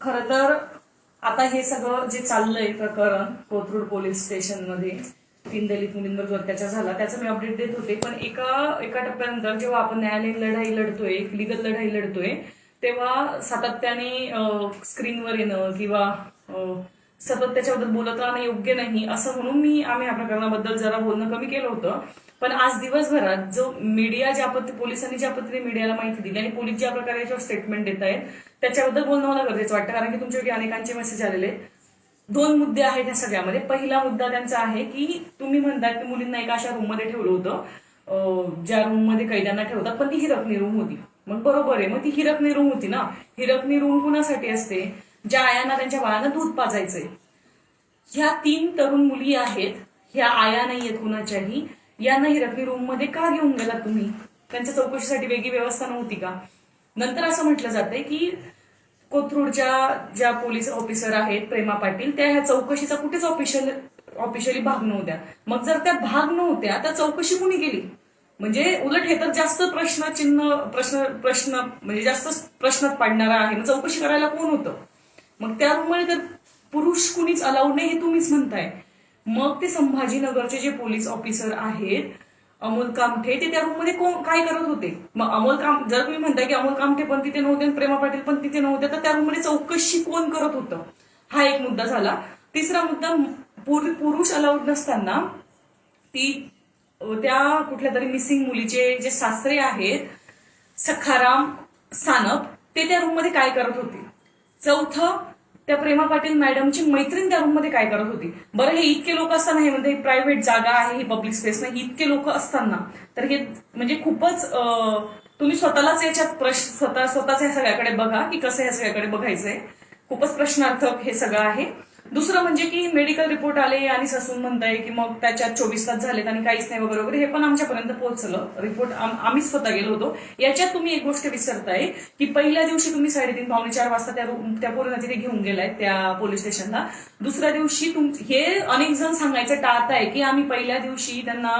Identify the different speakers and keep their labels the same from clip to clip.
Speaker 1: खर तर आता हे सगळं जे चाललंय प्रकरण कोथरूड पोलीस स्टेशनमध्ये तीन दलित मुलींवर अत्याचार झाला त्याचं मी अपडेट देत होते. पण एका एका टप्प्यानंतर जेव्हा आपण न्यायालयीन लढाई लढतोय लिगल लढाई लढतोय तेव्हा सातत्याने स्क्रीनवर येणं किंवा सतत त्याच्याबद्दल बोलत राहणं योग्य नाही असं म्हणून मी आम्ही या प्रकरणाबद्दल जरा बोलणं कमी केलं होतं. पण आज दिवसभरात जो मीडिया ज्या पद्धती पोलिसांनी ज्या पद्धतीने मीडियाला माहिती दिली आणि पोलीस ज्या प्रकारे याच्यावर स्टेटमेंट देत आहेत त्याच्याबद्दल बोलणं मला गरजेचं वाटतं. कारण की तुमच्यापैकी अनेकांचे मेसेज आलेले दोन मुद्दे आहेत या सगळ्यामध्ये. पहिला मुद्दा त्यांचा आहे की तुम्ही म्हणतात की मुलींना एका अशा रूममध्ये ठेवलं होतं ज्या रूममध्ये कैद्यांना ठेवतात पण ती हिरकणी रूम होती. मग बरोबर आहे. मग ती हिरकणी रूम होती ना. हिरकणी रूम कुणासाठी असते? ज्या आयांना त्यांच्या बाळांना दूध पाजायचंय. ह्या तीन तरुण मुली आहेत. ह्या आया नाही आहेत कुणाच्याही. यांना हिरकणी रूममध्ये का घेऊन गेला तुम्ही? त्यांच्या चौकशीसाठी वेगळी व्यवस्था नव्हती का? नंतर असं म्हटलं जातंय की कोथरूडच्या ज्या पोलीस ऑफिसर आहेत प्रेमा पाटील त्या ह्या चौकशीचा कुठेच ऑफिशियल ऑफिशियली भाग नव्हत्या. मग जर त्या भाग नव्हत्या तर चौकशी कुणी केली? म्हणजे उलट हे तर जास्त प्रश्नचिन्ह प्रश्न प्रश्न म्हणजे जास्त प्रश्नात पाडणारा आहे. मग चौकशी करायला कोण होतं? मग त्या रूममध्ये तर पुरुष कुणीच अलाउड नाही हे तुम्हीच म्हणताय. मग ते संभाजीनगरचे जे पोलीस ऑफिसर आहेत अमोल कामठे ते त्या रूममध्ये कोण काय करत होते? मग अमोल काम जर तुम्ही म्हणताय की अमोल कामठे पण तिथे नव्हते प्रेमा पाटील पण तिथे नव्हते तर त्या रूममध्ये चौकशी कोण करत होतं? हा एक मुद्दा झाला. तिसरा मुद्दा पुर- पुरुष अलाउड नसताना ती त्या कुठल्या तरी मिसिंग मुलीचे जे सासरे आहेत सखाराम सानप ते त्या रूममध्ये काय करत होते? चौथं त्या प्रेमा पाटील मॅडमची मैत्रीण त्या रूममध्ये काय करत होती? बरं हे इतके लोक असताना हे म्हणजे प्रायव्हेट जागा आहे ही पब्लिक स्पेस नाही. इतके लोक असताना तर हे म्हणजे खूपच तुम्ही स्वतःलाच याच्यात प्रश्न स्वतः स्वतःच ह्या सगळ्याकडे बघा की कसं या सगळ्याकडे बघायचंय. खूपच प्रश्नार्थक हे सगळं आहे. दुसरं म्हणजे की मेडिकल रिपोर्ट आले आणि ससून म्हणताय की मग त्याच्यात चोवीस तास झालेत आणि काहीच नाही वगैरे वगैरे हे पण आमच्यापर्यंत पोहोचलं. रिपोर्ट आम्ही स्वतः गेलो होतो. याच्यात तुम्ही एक गोष्ट विसरताय की पहिल्या दिवशी तुम्ही साडेतीन पावणे चार वाजता त्या त्या पूर्ण तिथे घेऊन गेलाय त्या पोलीस स्टेशनला दुसऱ्या दिवशी तुम हे अनेक जण सांगायचं टाळताय की आम्ही पहिल्या दिवशी त्यांना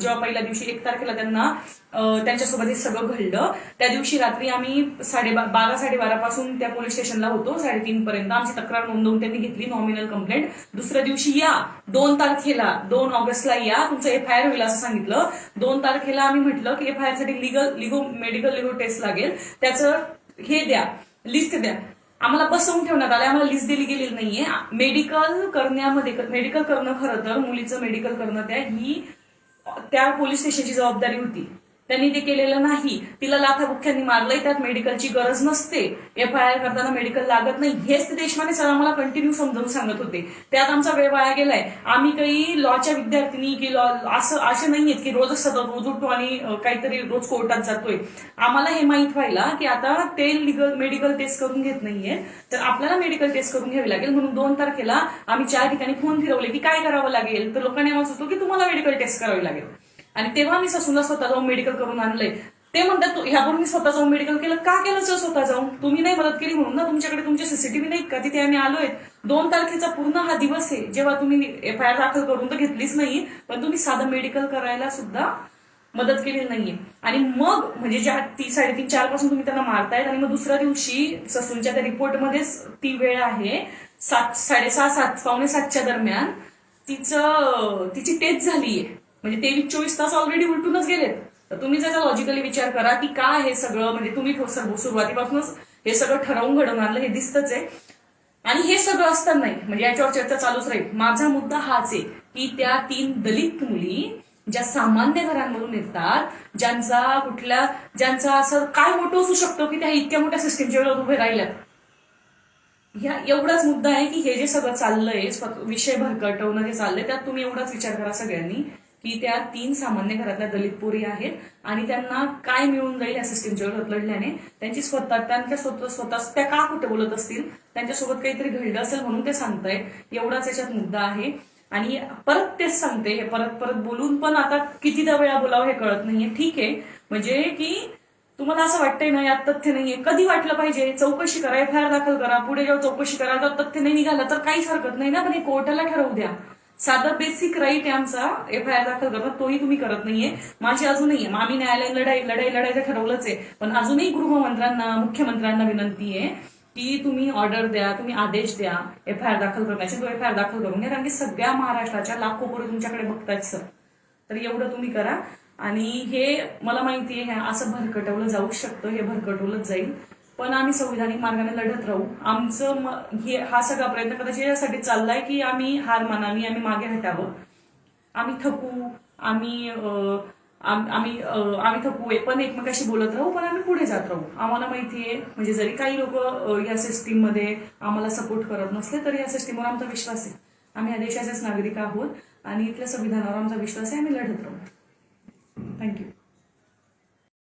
Speaker 1: जेव्हा पहिल्या दिवशी एक तारखेला त्यांना त्यांच्यासोबत हे सगळं घडलं. त्या दिवशी रात्री आम्ही साडे बारा साडेबारा पासून त्या पोलीस स्टेशनला होतो साडेतीन पर्यंत. आमची तक्रार नोंदवून त्यांनी घेतली नॉमिनल कंप्लेंट दुसऱ्या दिवशी या. दोन तारखेला दोन ऑगस्टला या. तुमचं एफ आय आर होईल असं सांगितलं. दोन तारखेला आम्ही म्हटलं की एफ आयसाठी लिगल लिगो मेडिकल लिगो टेस्ट लागेल. त्याचं हे द्या लिस्ट द्या. आम्हाला बसवून ठेवण्यात आलं आम्हाला लिस्ट दिली गेलेली नाहीये. मेडिकल करण्यामध्ये मेडिकल करणं खरं तर मुलीचं मेडिकल करणं त्या ही त्या पोलीस स्टेशनची जबाबदारी होती. त्यांनी ते केलेलं नाही तिला लाथाबुख्यांनी मारलंय त्यात मेडिकलची गरज नसते. एफ आय आर करताना मेडिकल लागत नाही. हेच ते देशमाने सर आम्हाला कंटिन्यू समजावून सांगत होते. त्यात आमचा वेळ वाया गेलाय. आम्ही काही लॉच्या विद्यार्थिनी की लॉ असं असे नाहीयेत की रोजच सतत रोज उठतो आणि काहीतरी रोज कोर्टात जातोय. आम्हाला हे माहीत व्हायला की आता ते लिगल मेडिकल टेस्ट करून घेत नाहीये. तर आपल्याला मेडिकल टेस्ट करून घ्यावी लागेल. म्हणून दोन तारखेला आम्ही चार ठिकाणी फोन फिरवले की काय करावं लागेल? तर लोकांनी आवाज होतो की तुम्हाला मेडिकल टेस्ट करावी लागेल. आणि तेव्हा मी ससूनला स्वतः जाऊन मेडिकल करून आणलंय. ते म्हणतात "तू- ह्यापूर्वी मी स्वतः जाऊन मेडिकल केलं का केलं सर स्वतः जाऊन तुम्ही नाही मदत केली म्हणून ना तुमच्याकडे तुमचे सीसीटीव्ही नाहीत का? तिथे आम्ही आलोय. दोन तारखेचा पूर्ण हा दिवस आहे. जेव्हा तुम्ही एफ आय आर दाखल करून तर घेतलीच नाही पण तुम्ही साधं मेडिकल करायला सुद्धा मदत केलेली नाहीये. आणि मग म्हणजे ज्या ती साडेतीन चारपासून तुम्ही त्यांना मारतायत आणि मग दुसऱ्या दिवशी ससूनच्या त्या रिपोर्टमध्येच ती वेळ आहे सात साडेसहा सात पावणे सातच्या दरम्यान तिचं तिची टेस्ट झालीये. म्हणजे तेवीस चोवीस तास ऑलरेडी उलटूनच गेलेत. तर तुम्ही त्याचा लॉजिकली विचार करा की काय हे सगळं म्हणजे तुम्ही सुरुवातीपासूनच हे सगळं ठरवून घडवून आणलं हे दिसतच आहे. आणि हे सगळं असताना नाही म्हणजे याच्यावर चर्चा चालूच राहील. माझा मुद्दा हाच आहे की त्या तीन दलित मुली ज्या सामान्य घरांमधून येतात ज्यांचा कुठल्या ज्यांचा असं काय मोठं असू शकतो की त्या इतक्या मोठ्या सिस्टीमच्या वेळेवर उभे राहिल्यात? ह्या एवढाच मुद्दा आहे की हे जे सगळं चाललंय विषय भरकटवणं जे चाललंय त्यात तुम्ही एवढाच विचार करा सगळ्यांनी. की त्या तीन सामान्य घरातल्या दलित पोरी आहेत आणि त्यांना काय मिळून जाईल या सिस्टीमच्या विरोधात लढल्याने त्यांची स्वतः त्यांच्या स्वतः स्वतः त्या का कुठे बोलत असतील? त्यांच्यासोबत काहीतरी घडलं असेल म्हणून ते सांगताय एवढाच याच्यात मुद्दा आहे. आणि परत तेच सांगते हे परत परत बोलून पण आता कितीदा वेळा बोलावं हे कळत नाहीये. ठीक आहे. म्हणजे की तुम्हाला असं वाटतंय ना यात तथ्य नाहीये. कधी वाटलं पाहिजे? चौकशी करा एफ आय आर दाखल करा पुढे जेव्हा चौकशी करा तर तथ्य नाही निघालं तर काहीच हरकत नाही ना. पण हे कोर्टाला ठरवू द्या. साधा बेसिक राईट आहे आमचा. एफ आय आर दाखल करणं तोही तुम्ही करत नाहीये. माझी अजूनही आहे आम्ही न्यायालयीन लढाई लढाई लढायचं ठरवलंच आहे. पण अजूनही गृहमंत्र्यांना मुख्यमंत्र्यांना विनंती आहे की तुम्ही ऑर्डर द्या तुम्ही आदेश द्या. एफ आय आर दाखल करण्याचे तो एफ आय आर दाखल करून घ्या. कारण की सगळ्या महाराष्ट्राच्या लाखो पोरं तुमच्याकडे बघतायत सर. तर एवढं तुम्ही करा. आणि हे मला माहिती आहे असं भरकटवलं जाऊ शकतं. हे भरकटवलंच जाईल. पण आम्ही संविधानिक मार्गाने लढत राहू. आमचं म- हे हा सगळा प्रयत्न कदाचित यासाठी चाललाय की आम्ही हार मानावी आम्ही मागे हटावं. आम्ही थकू आम्ही आम- आम्ही आम्ही थकू पण एकमेकाशी बोलत राहू पण आम्ही पुढे जात राहू. आम्हाला माहिती आहे म्हणजे जरी काही लोक या सिस्टीममध्ये आम्हाला सपोर्ट करत नसले तरी या सिस्टीमवर आमचा विश्वास आहे. आम्ही या देशाचेच नागरिक आहोत आणि इथल्या संविधानावर आमचा विश्वास आहे आम्ही लढत राहू. थँक्यू